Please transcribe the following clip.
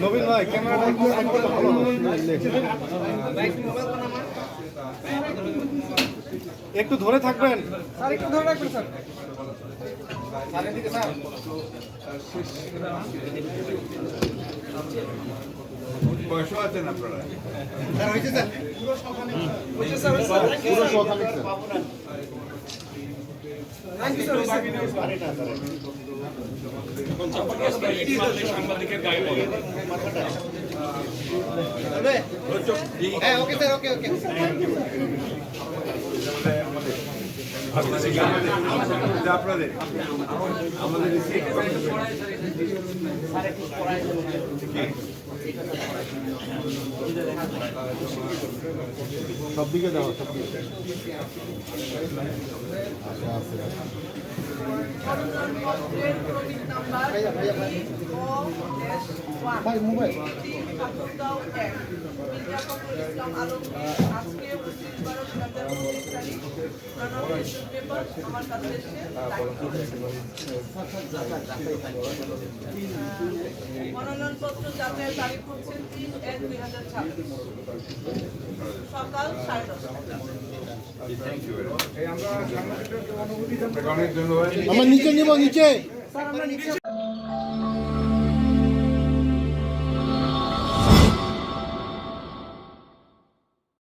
নবীন ভাই ক্যামেরাটা একটু ধরে থাকবেন? স্যার একটু ধরে রাখবেন স্যার। বয়সও আছেন আপনারা? স্যার হয়েছে স্যার। পুরো সহকারী স্যার। থ্যাংক ইউ স্যার হয়েছে হ্যাঁ ওকে স্যার ওকে ওকে আপনাদের আমাদের সব দিকে দাও সব দিকে। ভাই মোবাইল। আমার কাছে মনোনয়নপত্র যাচাইয়ের তারিখ হচ্ছে তিন এক দুই হাজার ছাব্বিশ। সকাল সাড়ে দশটা। আমার নিচে নিব নিচে। আমরা নিচে